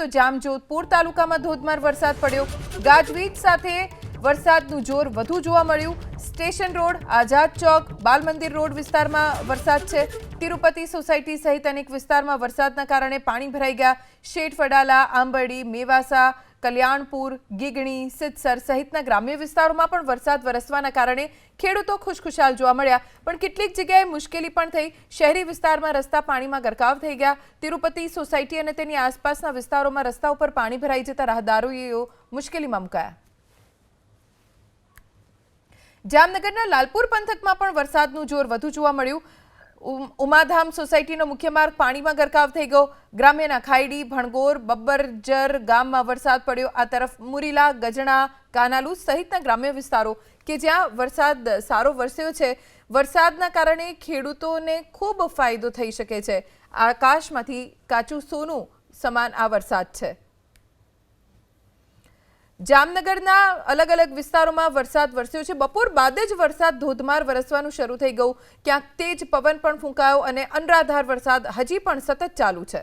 તો જામજોધપુર તાલુકામાં ધોધમાર વરસાદ પડ્યો. ગાજવીજ સાથે વરસાદનું જોર વધુ જોવા મળ્યું. સ્ટેશન રોડ, આઝાદ ચોક બાલ મંદિર રોડ વિસ્તારમાં વરસાદ છે. તિરુપતિ સોસાયટી સહિત અનેક વિસ્તારમાં વરસાદના કારણે પાણી ભરાઈ ગયા. શેઠ વડાલા, આંબરડી, મેવાસા કલ્યાણપુર, ગીગણી, સિદ્ધસર સહિતના ગ્રામ્ય વિસ્તારોમાં પણ વરસાદ વરસવાના કારણે ખેડૂતો ખુશખુશાલ જોવા મળ્યા. પણ કેટલીક જગ્યાએ મુશ્કેલી પણ થઈ. શહેરી વિસ્તારમાં રસ્તા પાણીમાં ગરકાવ થઈ ગયા. તિરુપતિ સોસાયટી અને તેની આસપાસના વિસ્તારોમાં રસ્તા ઉપર પાણી ભરાઈ જતા રાહદારોએ મુશ્કેલીમાં મુકાયા. જામનગરના લાલપુર પંથકમાં પણ વરસાદનું જોર વધુ જોવા મળ્યું. ઉમાધામ સોસાયટીનો મુખ્ય માર્ગ પાણીમાં ગરકાવ થઈ ગયો. ગ્રામ્યના ખાઈડી ભણગોર બબ્બરજર ગામમાં વરસાદ પડ્યો. આ તરફ મુરીલા, ગજણા, કાનાલુ સહિતના ગ્રામ્ય વિસ્તારો કે જ્યાં વરસાદ સારો વરસ્યો છે, વરસાદના કારણે ખેડૂતોને ખૂબ ફાયદો થઈ શકે છે. આકાશમાંથી કાચું સોનું સમાન આ વરસાદ છે. જામનગરના અલગ અલગ વિસ્તારોમાં વરસાદ વરસ્યો છે. બપોર બાદ જ વરસાદ ધોધમાર વરસવાનું શરૂ થઈ ગયું. ક્યાંક તેજ પવન પણ ફૂંકાયો અને અનરાધાર વરસાદ હજી પણ સતત ચાલુ છે.